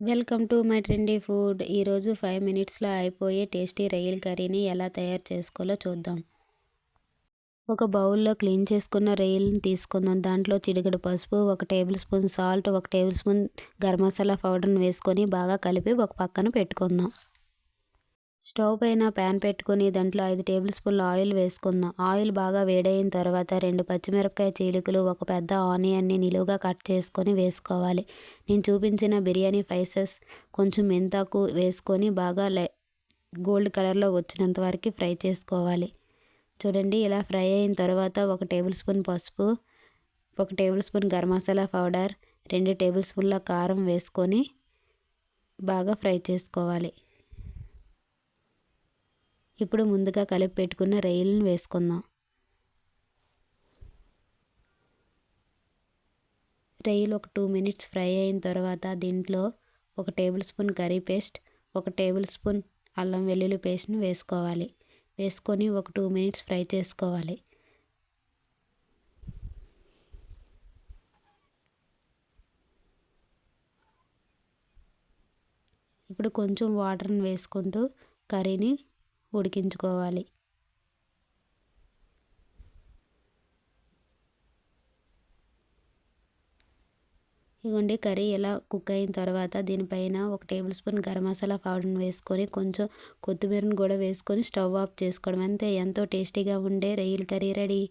Welcome to my trendy food. ఈరోజు five మినిట్స్లో అయిపోయే టేస్టీ రొయ్యల కర్రీని ఎలా తయారు చేసుకోవాలో చూద్దాం. ఒక బౌల్లో క్లీన్ చేసుకున్న రొయ్యలను తీసుకుందాం. దాంట్లో చిటికెడు పసుపు ఒక టేబుల్ స్పూన్ సాల్ట్ ఒక టేబుల్ స్పూన్ గరం మసాలా పౌడర్ని వేసుకొని బాగా కలిపి ఒక పక్కన పెట్టుకుందాం. స్టవ్ పైన ప్యాన్ పెట్టుకొని దాంట్లో ఐదు టేబుల్ స్పూన్ల ఆయిల్ వేసుకుందాం. ఆయిల్ బాగా వేడైన తర్వాత రెండు పచ్చిమిరపకాయ చీలికలు ఒక పెద్ద ఆనియన్ని నిలువుగా కట్ చేసుకొని వేసుకోవాలి. నేను చూపించిన బిర్యానీ స్పైసెస్ కొంచెం మెంతాకు వేసుకొని బాగా లై గోల్డ్ కలర్లో వచ్చినంత వరకు ఫ్రై చేసుకోవాలి. చూడండి ఇలా ఫ్రై అయిన తర్వాత ఒక టేబుల్ స్పూన్ పసుపు ఒక tablespoon garam masala powder రెండు టేబుల్ స్పూన్ల కారం వేసుకొని బాగా ఫ్రై చేసుకోవాలి. ఇప్పుడు ముందుగా కలిపి పెట్టుకున్న రొయ్యలను వేసుకుందాం. రొయ్యలు ఒక టూ మినిట్స్ ఫ్రై అయిన తర్వాత దీంట్లో ఒక టేబుల్ స్పూన్ కర్రీ పేస్ట్ ఒక టేబుల్ స్పూన్ అల్లం వెల్లుల్లి పేస్ట్ని వేసుకోవాలి. వేసుకొని ఒక టూ మినిట్స్ ఫ్రై చేసుకోవాలి. ఇప్పుడు కొంచెం వాటర్ని వేసుకుంటూ కర్రీని ఉడికించుకోవాలి. ఇగోండి కర్రీ ఎలా కుక్ అయిన తర్వాత దీనిపైన ఒక టేబుల్ స్పూన్ గరం మసాలా పౌడర్ని వేసుకొని కొంచెం కొత్తిమీరని కూడా వేసుకొని స్టవ్ ఆఫ్ చేసుకోవడం. అంతే ఎంతో టేస్టీగా ఉండే రొయ్యల కర్రీ రెడీ.